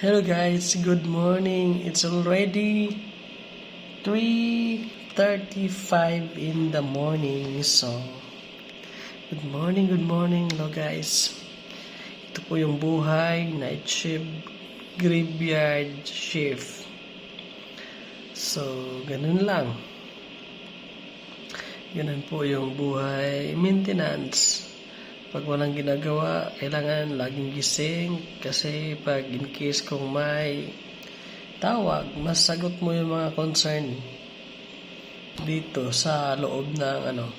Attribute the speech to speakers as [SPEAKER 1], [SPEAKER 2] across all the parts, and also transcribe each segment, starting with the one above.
[SPEAKER 1] Hello guys, good morning. It's already 3.35 in the morning. So, good morning, good morning. Hello guys. Ito po yung buhay, night shift, graveyard shift. So, ganun lang. Ganun po yung buhay maintenance. Pag walang ginagawa, kailangan laging gising kasi pag in case kung may tawag, masagot mo yung mga concern dito sa loob ng ano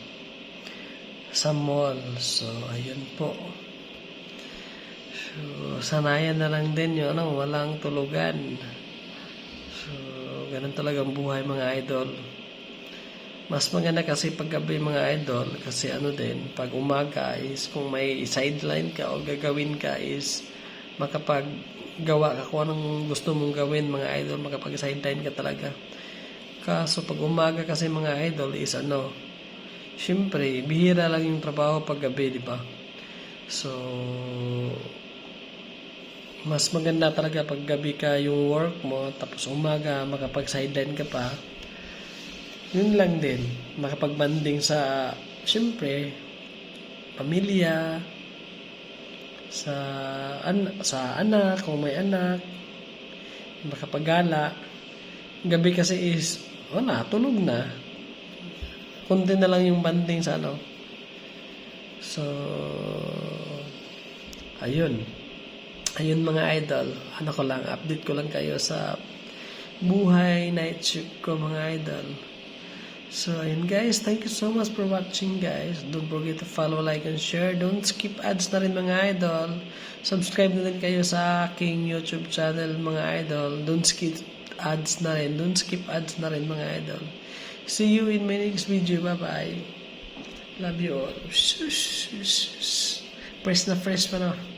[SPEAKER 1] sa mall. So, ayun po. So, sanayan na lang din yung ano, walang tulugan. So, ganun talagang buhay mga idol. Mas maganda kasi paggabi mga idol kasi ano din, pag umaga is kung may sideline ka o gagawin ka is makapaggawa ka kung anong gusto mong gawin mga idol, makapag sideline ka talaga. Kaso pag umaga kasi mga idol is ano, syempre, bihira lang yung trabaho pag gabi, di ba? So, mas maganda talaga pag gabi ka yung work mo, tapos umaga makapag sideline ka pa, yun lang din, makapagbanding sa, syempre, pamilya, sa, an sa anak, kung may anak, makapagala. Gabi kasi is, wala, tulog na. Kunti na lang yung banding sa ano. So, ayun. Ayun mga idol, ano ko lang, update ko lang kayo sa buhay night shift ko mga idol. So, ayun guys. Thank you so much for watching guys. Don't forget to follow, like, and share. Don't skip ads na rin mga idol. Subscribe na din kayo sa aking YouTube channel mga idol. Don't skip ads na rin. Don't skip ads na rin mga idol. See you in my next video. Bye-bye. Love you all. Fresh na fresh pa na.